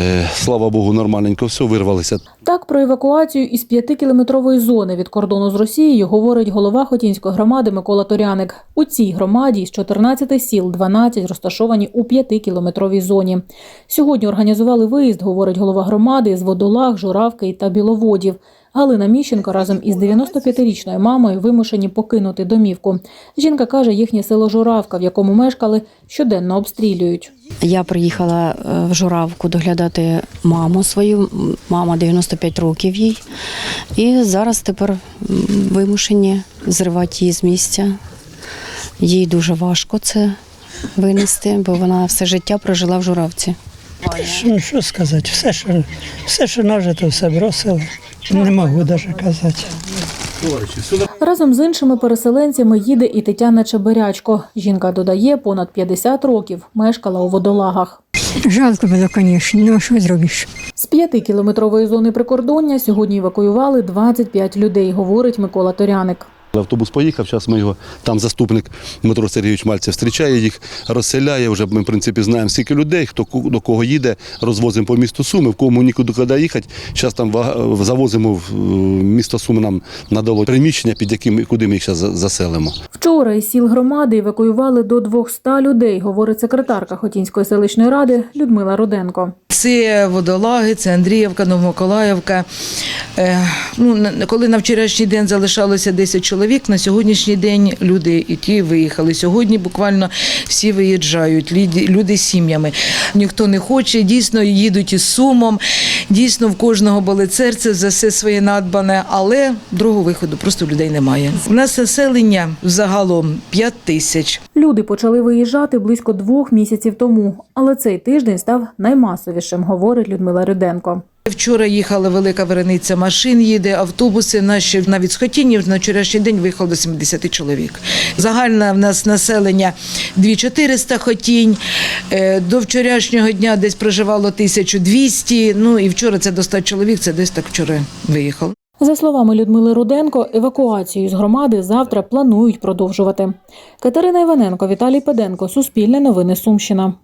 Е, Слава Богу, нормальненько все, вирвалися. Так про евакуацію із п'ятикілометрової зони від кордону з Росією говорить голова Хотінської громади Микола Торяник. У цій громаді з 14 сіл 12 розташовані у п'ятикілометровій зоні. Сьогодні організували виїзд, говорить голова громади, з водолаг, журавки та біловодів. Галина Міщенко разом із 95-річною мамою вимушені покинути домівку. Жінка каже, їхнє село Журавка, в якому мешкали, щоденно обстрілюють. Я приїхала е, в Журавку доглядати маму свою. Мама 95 років їй. І зараз тепер вимушені зривати її з місця. Їй дуже важко це винести, бо вона все життя прожила в Журавці. Що, що сказати? Все, що, все, що нажито, все бросили. Не можу навіть казати. Разом з іншими переселенцями їде і Тетяна Чебирячко. Жінка додає, понад 50 років мешкала у водолагах. Жалко було, звісно, ну що зробиш? З п'ятикілометрової зони прикордоння сьогодні евакуювали 25 людей, говорить Микола Торяник. Автобус поїхав, зараз ми його, там заступник Дмитро Сергійович Мальцев зустрічає їх, розселяє. Вже ми, в принципі, знаємо, скільки людей, хто до кого їде, розвозимо по місту Суми, в кому нікуди куди їхати. Зараз там завозимо в е, місто Суми, нам надало приміщення, під яким куди ми їх зараз заселимо. Вчора із сіл громади евакуювали до 200 людей, говорить секретарка Хотінської селищної ради Людмила Руденко. Це Водолаги, це Андріївка, Новомиколаївка. Е, ну, коли на вчорашній день залишалося 10 чоловік, на сьогоднішній день люди і ті виїхали. Сьогодні буквально всі виїжджають, люди, люди з сім'ями. Ніхто не хоче, дійсно їдуть із сумом, дійсно в кожного болить серце за все своє надбане, але другого виходу просто людей немає. У нас населення загалом 5 тисяч. Люди почали виїжджати близько двох місяців тому, але цей тиждень став наймасовішим, говорить Людмила Руденко. Вчора їхала велика верениця машин, їде автобуси. Наші навіть з Хотінів на вчорашній день виїхало до 70 чоловік. Загальне в нас населення 2400 хотінь. Е, До вчорашнього дня десь проживало 1200. Ну і вчора це до 100 чоловік. Це десь так вчора виїхало. За словами Людмили Руденко, евакуацію з громади завтра планують продовжувати. Катерина Іваненко, Віталій Педенко, Суспільне новини Сумщина.